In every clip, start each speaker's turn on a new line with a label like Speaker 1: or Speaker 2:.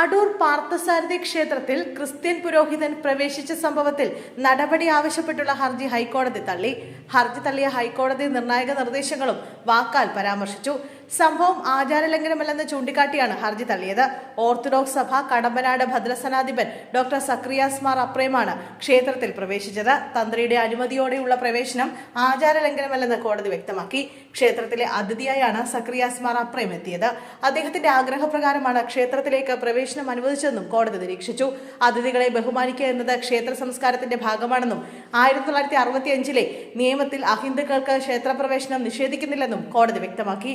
Speaker 1: അടൂർ പാർത്ഥസാരഥി ക്ഷേത്രത്തിൽ ക്രിസ്ത്യൻ പുരോഹിതൻ പ്രവേശിച്ച സംഭവത്തിൽ നടപടി ആവശ്യപ്പെട്ടുള്ള ഹർജി ഹൈക്കോടതി തള്ളി. ഹർജി തള്ളിയ ഹൈക്കോടതി നിർണായക നിർദ്ദേശങ്ങളും വാക്കാൽ പരാമർശിച്ചു. സംഭവം ആചാരലംഘനമല്ലെന്ന് ചൂണ്ടിക്കാട്ടിയാണ് ഹർജി തള്ളിയത്. ഓർത്തഡോക്സ് സഭ കടമ്പനാട് ഭദ്രസനാധിപൻ ഡോക്ടർ സക്രിയാസ് മാർ അപ്രേമാണ് ക്ഷേത്രത്തിൽ പ്രവേശിച്ചത്. തന്ത്രിയുടെ അനുമതിയോടെയുള്ള പ്രവേശനം ആചാരലംഘനമല്ലെന്ന് കോടതി വ്യക്തമാക്കി. ക്ഷേത്രത്തിലെ അതിഥിയായാണ് സക്രിയാസ് മാർ അപ്രേം എത്തിയത് അദ്ദേഹത്തിന്റെ ആഗ്രഹപ്രകാരമാണ് ക്ഷേത്രത്തിലേക്ക് പ്രവേശനം അനുവദിച്ചതെന്നും കോടതി നിരീക്ഷിച്ചു. അതിഥികളെ ബഹുമാനിക്കുക എന്നത് ക്ഷേത്ര സംസ്കാരത്തിന്റെ ഭാഗമാണെന്നും ആയിരത്തി തൊള്ളായിരത്തി അറുപത്തി അഞ്ചിലെ നിയമത്തിൽ അഹിന്ദുക്കൾക്ക് ക്ഷേത്രപ്രവേശനം നിഷേധിക്കുന്നില്ലെന്നും കോടതി വ്യക്തമാക്കി.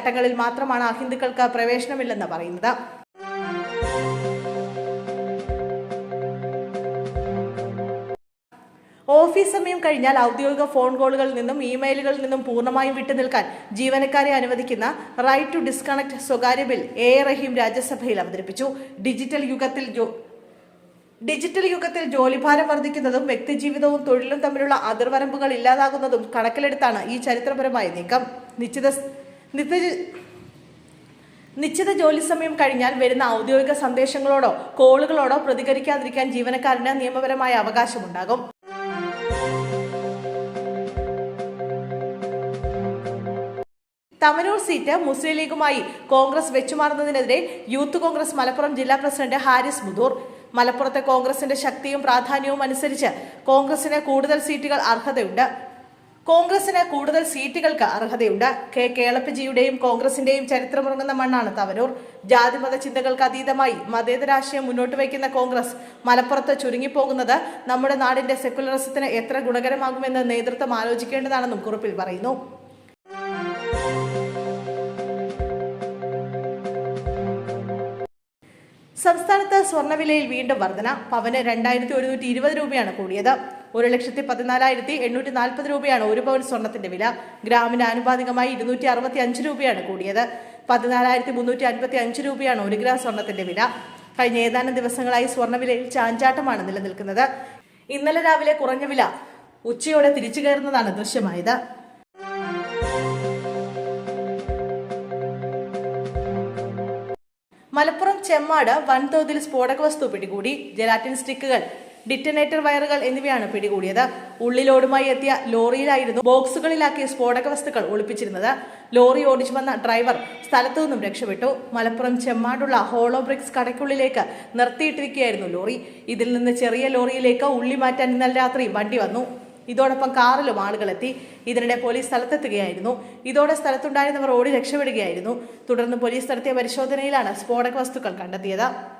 Speaker 1: ചട്ടങ്ങളിൽ മാത്രമാണ് അഹിന്ദുക്കൾക്ക് പ്രവേശനമില്ലെന്ന് പറയുന്നത്. ഓഫീസ് സമയം കഴിഞ്ഞാൽ ഔദ്യോഗിക ഫോൺ കോളുകളിൽ നിന്നും ഇമെയിലുകളിൽ നിന്നും പൂർണമായും വിട്ടുനിൽക്കാൻ ജീവനക്കാരെ അനുവദിക്കുന്ന റൈറ്റ് ടു ഡിസ്കണക്ട് സ്വകാര്യ ബിൽ എ. റഹീം രാജ്യസഭയിൽ അവതരിപ്പിച്ചു. ഡിജിറ്റൽ യുഗത്തിൽ ഡിജിറ്റൽ യുഗത്തിൽ ജോലിഭാരം വർദ്ധിക്കുന്നതും വ്യക്തിജീവിതവും തൊഴിലും തമ്മിലുള്ള അതിർവരമ്പുകൾ ഇല്ലാതാകുന്നതും കണക്കിലെടുത്താണ് ഈ ചരിത്രപരമായ നീക്കം. നിശ്ചിത നിശ്ചിത ജോലി സമയം കഴിഞ്ഞാൽ വരുന്ന ഔദ്യോഗിക സന്ദേശങ്ങളോടോ കോളുകളോടോ പ്രതികരിക്കാതിരിക്കാൻ ജീവനക്കാരന് നിയമപരമായ അവകാശമുണ്ടാകും. തമനൂർ സീറ്റ് മുസ്ലിം ലീഗുമായി കോൺഗ്രസ് വെച്ചുമാറുന്നതിനെതിരെ യൂത്ത് കോൺഗ്രസ് മലപ്പുറം ജില്ലാ പ്രസിഡന്റ് ഹാരിസ് മുദൂർ. മലപ്പുറത്തെ കോൺഗ്രസിന്റെ ശക്തിയും പ്രാധാന്യവും അനുസരിച്ച് കോൺഗ്രസിന് കൂടുതൽ സീറ്റുകൾ അർഹതയുണ്ട്. കോൺഗ്രസിന് കൂടുതൽ സീറ്റുകൾക്ക് അർഹതയുണ്ട്. കെ. കേളപ്പജിയുടെയും കോൺഗ്രസിന്റെയും ചരിത്രമുറങ്ങുന്ന മണ്ണാണ് തവനൂർ. ജാതിമത ചിന്തകൾക്ക് അതീതമായി മതേതരാശയം മുന്നോട്ട് വയ്ക്കുന്ന കോൺഗ്രസ് മലപ്പുറത്ത് ചുരുങ്ങിപ്പോകുന്നത് നമ്മുടെ നാടിന്റെ സെക്കുലറിസത്തിന് എത്ര ഗുണകരമാകുമെന്ന് നേതൃത്വം ആലോചിക്കേണ്ടതാണെന്നും കുറിപ്പിൽ പറയുന്നു. സംസ്ഥാനത്ത് സ്വർണവിലയിൽ വീണ്ടും വർധന. പവന് രണ്ടായിരത്തി ഒരുന്നൂറ്റി ഇരുപത് രൂപയാണ് കൂടിയത്. ഒരു ലക്ഷത്തി പതിനാലായിരത്തി എണ്ണൂറ്റി നാൽപ്പത് രൂപയാണ് ഒരു പവൻ സ്വർണത്തിന്റെ വില. ഗ്രാമിന് ആനുപാതികമായി ഇരുന്നൂറ്റി അറുപത്തി അഞ്ച് രൂപയാണ് കൂടിയത്. പതിനാലായിരത്തി മുന്നൂറ്റി അൻപത്തി അഞ്ച് രൂപയാണ് ഒരു ഗ്രാം സ്വർണത്തിന്റെ വില. കഴിഞ്ഞ ഏതാനും ദിവസങ്ങളായി സ്വർണവിലയിൽ ചാഞ്ചാട്ടമാണ് നിലനിൽക്കുന്നത്. ഇന്നലെ രാവിലെ കുറഞ്ഞ വില. ഉച്ചയോടെ തിരിച്ചു കയറുന്നതാണ് ദൃശ്യമായത്. മലപ്പുറം ചെമ്മാട് വൻതോതിൽ സ്ഫോടക വസ്തു പിടികൂടി. ജലാറ്റിൻ സ്റ്റിക്കുകൾ ഡിറ്റനേറ്റർ വയറുകൾ എന്നിവയാണ് പിടികൂടിയത്. ഉള്ളിലോടുമായി എത്തിയ ലോറിയിലായിരുന്നു ബോക്സുകളിലാക്കിയ സ്ഫോടക വസ്തുക്കൾ ഒളിപ്പിച്ചിരുന്നത്. ലോറി ഓടിച്ചു വന്ന ഡ്രൈവർ സ്ഥലത്തു നിന്നും രക്ഷപ്പെട്ടു. മലപ്പുറം ചെമ്മാടുള്ള ഹോളോ ബ്രിക്സ് കടയ്ക്കുള്ളിലേക്ക് നിർത്തിയിട്ടിരിക്കുകയായിരുന്നു ലോറി. ഇതിൽ നിന്ന് ചെറിയ ലോറിയിലേക്ക് ഉള്ളി മാറ്റാൻ ഇന്നലെ രാത്രി വണ്ടി വന്നു. ഇതോടൊപ്പം കാറിലും ആളുകളെത്തി ഇതിനിടെ പോലീസ് സ്ഥലത്തെത്തുകയായിരുന്നു. ഇതോടെ സ്ഥലത്തുണ്ടായിരുന്നവർ ഓടി രക്ഷപ്പെടുകയായിരുന്നു. തുടർന്ന് പോലീസ് നടത്തിയ പരിശോധനയിലാണ് സ്ഫോടക വസ്തുക്കൾ കണ്ടെത്തിയത്.